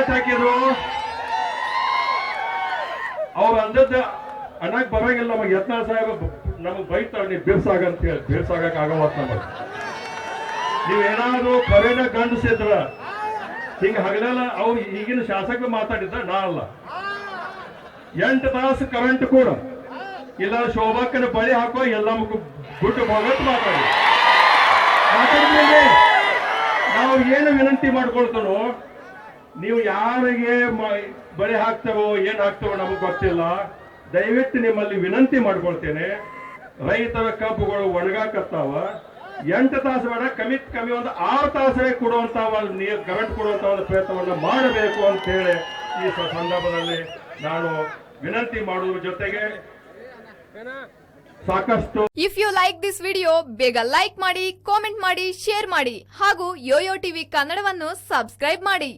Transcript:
ಎಷ್ಟು ಹಾಕಿದ್ರು ಅವ್ರು ಅಂದದ್ದ ಅನ್ನಕ್ ಬರಂಗಿಲ್ಲ ನಮಗೆ ಯತ್ನ ಸಾಹೇಬ ನಮಗ್ ಬೈತಾಳ, ನೀವು ಬಿರ್ಸಾಗ ಅಂತ ಹೇಳಿ. ಬಿರ್ಸಾಗಕ್ ಆಗವತ್ ನಮಗ್. ನೀವೇನಾದ್ರು ಕರೆನ ಗಂಡಸಿದ್ರ, ಹಿಂಗ ಹಗಲೆಲ್ಲ, ಅವ್ರು ಈಗಿನ ಶಾಸಕ ಮಾತಾಡಿದ್ರ, ನಾ ಅಲ್ಲ. ಎಂಟು ತಾಸು ಕರೆಂಟ್ ಕೂಡ. ಇಲ್ಲ, ಶೋಭಾಕನ ಬಳಿ ಹಾಕೋ ಎಲ್ಲ ಗುಟ್ಟು ಹೋಗತ್ ಮಾತಾಡಿ. ನಾವು ಏನು ವಿನಂತಿ ಮಾಡ್ಕೊಳ್ತಾನೋ ನೀವು ಯಾರಿಗೆ ಬರೆ ಹಾಕ್ತಾವೋ ಏನ್ ಹಾಕ್ತೇವೋ ನಮಗೆ ಗೊತ್ತಿಲ್ಲ. ದಯವಿಟ್ಟು ನಿಮ್ಮಲ್ಲಿ ವಿನಂತಿ ಮಾಡ್ಕೊಳ್ತೇನೆ. ರೈತರ ಕಬ್ಬುಗಳು ಒಣಗಾಕತ್ತಾವ. ಎಂಟು ತಾಸು ಬೇಡ, ಕಮ್ಮಿ ಕಮ್ಮಿ ಒಂದು ಆರು ತಾಸೇ ಕೊಡುವಂತ ಒಂದು ನೀರು ಕರೆಂಟ್ ಕೊಡುವಂತ ಒಂದು ಪ್ರಯತ್ನವನ್ನ ಮಾಡಬೇಕು ಅಂತ ಹೇಳಿ ಈ ಸಂದರ್ಭದಲ್ಲಿ ನಾನು ವಿನಂತಿ ಮಾಡುವ ಜೊತೆಗೆ ಸಾಕಷ್ಟು if you like this video ಬೇಗ ಲೈಕ್ ಮಾಡಿ ಕಾಮೆಂಟ್ ಮಾಡಿ ಶೇರ್ ಮಾಡಿ ಹಾಗೂ ಯೋಯೋ ಟಿವಿ ಕನ್ನಡವನ್ನು ಸಬ್ಸ್ಕ್ರೈಬ್ ಮಾಡಿ.